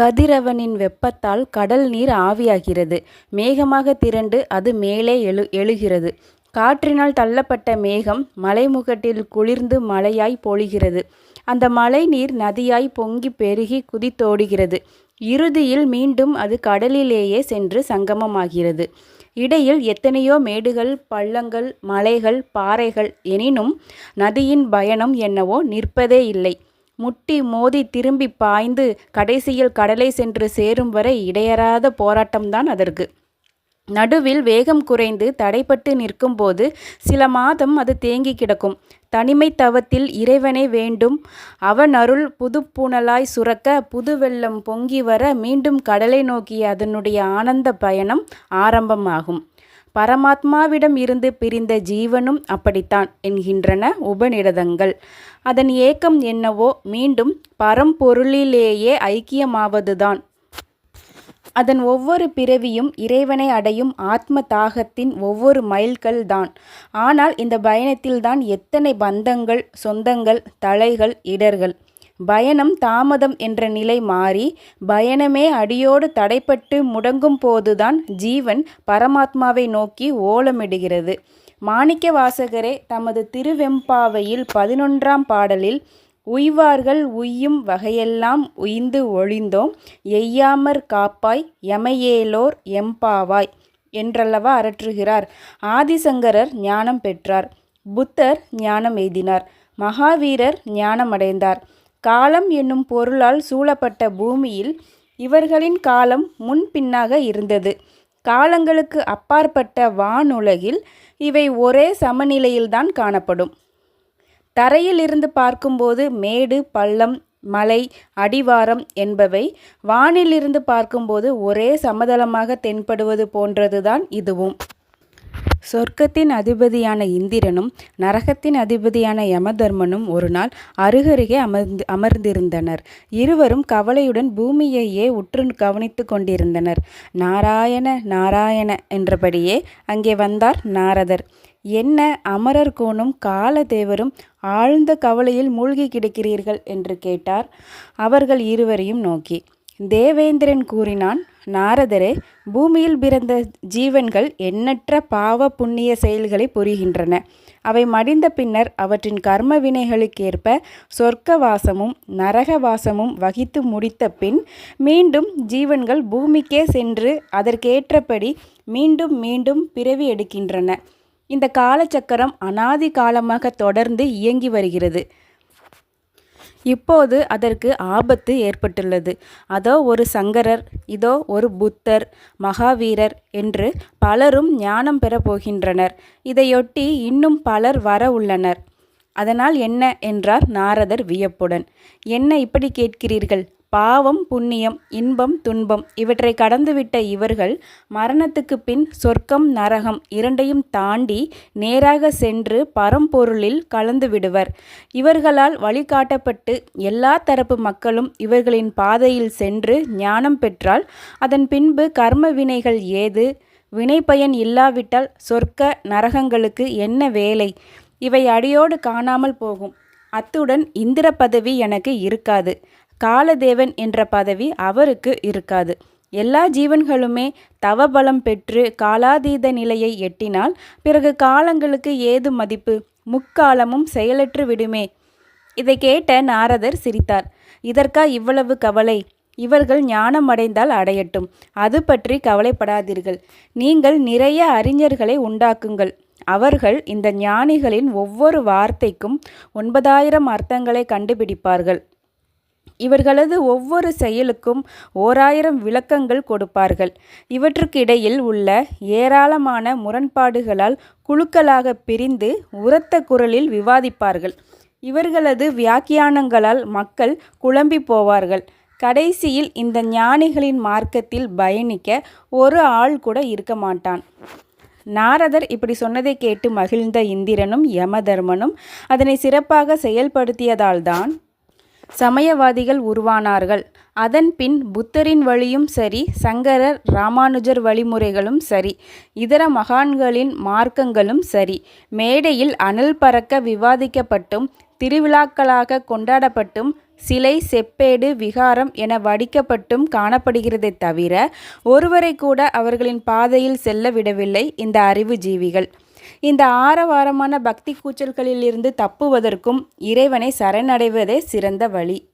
கதிரவனின் வெப்பத்தால் கடல் நீர் ஆவியாகிறது. மேகமாக திரண்டு அது மேலே எழு எழுகிறது. காற்றினால் தள்ளப்பட்ட மேகம் மலைமுகட்டில் குளிர்ந்து மழையாய் பொழிகிறது. அந்த மழை நீர் நதியாய் பொங்கிப் பெருகி குதித்தோடுகிறது. இறுதியில் மீண்டும் அது கடலிலேயே சென்று சங்கமமாகிறது. இடையில் எத்தனையோ மேடுகள் பள்ளங்கள் மலைகள் பாறைகள் எனினும் நதியின் பயணம் என்னவோ நிற்பதே இல்லை. முட்டி மோதி திரும்பிப் பாய்ந்து கடைசியில் கடலை சென்று சேரும் வரை இடையறாத போராட்டம்தான் அதற்கு. நடுவில் வேகம் குறைந்து தடைப்பட்டு நிற்கும்போது சில மாதம் அது தேங்கி கிடக்கும். தனிமை தவத்தில் இறைவனை வேண்டும் அவனருள் புதுப்புனலாய்ச் சுரக்க புதுவெள்ளம் பொங்கிவர மீண்டும் கடலை நோக்கிய அதனுடைய ஆனந்த பயணம் ஆரம்பமாகும். பரமாத்மாவிடம் இருந்து பிரிந்த ஜீவனும் அப்படித்தான் என்கின்றன உபநிடதங்கள். அதன் ஏக்கம் என்னவோ மீண்டும் பரம்பொருளிலேயே ஐக்கியமாவதுதான். அதன் ஒவ்வொரு பிறவியும் இறைவனை அடையும் ஆத்ம தாகத்தின் ஒவ்வொரு மைல்கள் தான். ஆனால் இந்த பயணத்தில்தான் எத்தனை பந்தங்கள் சொந்தங்கள் தலைகள் இடர்கள். பயணம் தாமதம் என்ற நிலை மாறி பயணமே அடியோடு தடைபட்டு முடங்கும்போதுதான் ஜீவன் பரமாத்மாவை நோக்கி ஓலமிடுகிறது. மாணிக்கவாசகரே தமது திருவெம்பாவையில் பதினொன்றாம் பாடலில் உய்வார்கள் உய்யும் வகையெல்லாம் உய்ந்து ஒழிந்தோம் எய்யாமற் காப்பாய் எமையேலோர் எம்பாவாய் என்றல்லவா அரற்றுகிறார். ஆதிசங்கரர் ஞானம் பெற்றார். புத்தர் ஞானம் எய்தினார். மகாவீரர் ஞானமடைந்தார். காலம் என்னும் பொருளால் சூழப்பட்ட பூமியில் இவர்களின் காலம் முன் பின்னாக இருந்தது. காலங்களுக்கு அப்பாற்பட்ட வானுலகில் இவை ஒரே சமநிலையில்தான் காணப்படும். தரையில் இருந்து பார்க்கும்போது மேடு பள்ளம் மலை அடிவாரம் என்பவை வானிலிருந்து பார்க்கும்போது ஒரே சமதளமாக தென்படுவது போன்றதுதான் இதுவும். சொர்க்கத்தின் அதிபதியான இந்திரனும் நரகத்தின் அதிபதியான யமதர்மனும் ஒருநாள் அருகருகே அமர்ந்து அமர்ந்திருந்தனர். இருவரும் கவலையுடன் பூமியையே உற்று கவனித்துக் கொண்டிருந்தனர். நாராயண நாராயண என்றபடியே அங்கே வந்தார் நாரதர். என்ன அமரர் கோனும் காலதேவரும் ஆழ்ந்த கவலையில் மூழ்கி கிடக்கிறீர்கள்? என்று கேட்டார் அவர்கள் இருவரையும் நோக்கி. தேவேந்திரன் கூறினான் நாரதரே பூமியில் பிறந்த ஜீவன்கள் எண்ணற்ற பாவ புண்ணிய செயல்களை புரிகின்றன. அவை மடிந்த பின்னர் அவற்றின் கர்ம வினைகளுக்கேற்ப சொர்க்க வாசமும் நரக வாசமும் வகித்து முடித்த பின் மீண்டும் ஜீவன்கள் பூமிக்கே சென்று அதற்கேற்றபடி மீண்டும் மீண்டும் பிறவி எடுக்கின்றன. இந்த காலச்சக்கரம் அனாதி காலமாக தொடர்ந்து இயங்கி வருகிறது. இப்போது அதற்கு ஆபத்து ஏற்பட்டுள்ளது. அதோ ஒரு சங்கரர் இதோ ஒரு புத்தர் மகாவீரர் என்று பலரும் ஞானம் பெறப் போகின்றனர். இதையொட்டி இன்னும் பலர் வர உள்ளனர். அதனால் என்ன? என்றார் நாரதர் வியப்புடன். என்ன இப்படி கேட்கிறீர்கள்? பாவம் புண்ணியம் இன்பம் துன்பம் இவற்றை கடந்துவிட்ட இவர்கள் மரணத்துக்குப் பின் சொர்க்கம் நரகம் இரண்டையும் தாண்டி நேராக சென்று பரம்பொருளில் கலந்துவிடுவர். இவர்களால் வழிகாட்டப்பட்டு எல்லாத் தரப்பு மக்களும் இவர்களின் பாதையில் சென்று ஞானம் பெற்றால் அதன் பின்பு கர்ம வினைகள் ஏது? வினைப்பயன் இல்லாவிட்டால் சொர்க்க நரகங்களுக்கு என்ன வேலை? இவை அடியோடு காணாமல் போகும். அத்துடன் இந்திர பதவி எனக்கு இருக்காது. காலதேவன் என்ற பதவி அவருக்கு இருக்காது. எல்லா ஜீவன்களுமே தவபலம் பெற்று காலாதீத நிலையை எட்டினால் பிறகு காலங்களுக்கு ஏது மதிப்பு? முக்காலமும் செயலற்று விடுமே. இதைக் கேட்ட நாரதர் சிரித்தார். இதற்கா இவ்வளவு கவலை? இவர்கள் ஞானம் அடைந்தால் அடையட்டும். அது பற்றி கவலைப்படாதீர்கள். நீங்கள் நிறைய அறிஞர்களை உண்டாக்குங்கள். அவர்கள் இந்த ஞானிகளின் ஒவ்வொரு வார்த்தைக்கும் ஒன்பதாயிரம் அர்த்தங்களை கண்டுபிடிப்பார்கள். இவர்களது ஒவ்வொரு செயலுக்கும் ஓராயிரம் விளக்கங்கள் கொடுப்பார்கள். இவற்றுக்கிடையில் உள்ள ஏராளமான முரண்பாடுகளால் குழுக்களாகப் பிரிந்து உரத்த குரலில் விவாதிப்பார்கள். இவர்களது வியாக்கியானங்களால் மக்கள் குழம்பிப் போவார்கள். கடைசியில் இந்த ஞானிகளின் மார்க்கத்தில் பயணிக்க ஒரு ஆள் கூட இருக்க மாட்டான் நாரதர் இப்படி சொன்னதைக் கேட்டு மகிழ்ந்த இந்திரனும் யமதர்மனும் அதனை சிறப்பாக செயல்படுத்தியதால்தான் சமயவாதிகள் உருவானார்கள். அதன் பின் புத்தரின் வழியும் சரி சங்கரர் ராமானுஜர் வழிமுறைகளும் சரி இதர மகான்களின் மார்க்கங்களும் சரி மேடையில் அனல் பறக்க விவாதிக்கப்பட்டும் திருவிழாக்களாக கொண்டாடப்பட்டும் சிலை செப்பேடு விகாரம் என வடிக்கப்பட்டும் காணப்படுகிறதே தவிர ஒருவரை கூட அவர்களின் பாதையில் செல்ல விடவில்லை இந்த அறிவு ஜீவிகள் இந்த ஆரவாரமான பக்தி கூச்சல்களிலிருந்து தப்புவதற்கும் இறைவனை சரணடைவதே சிறந்த வழி.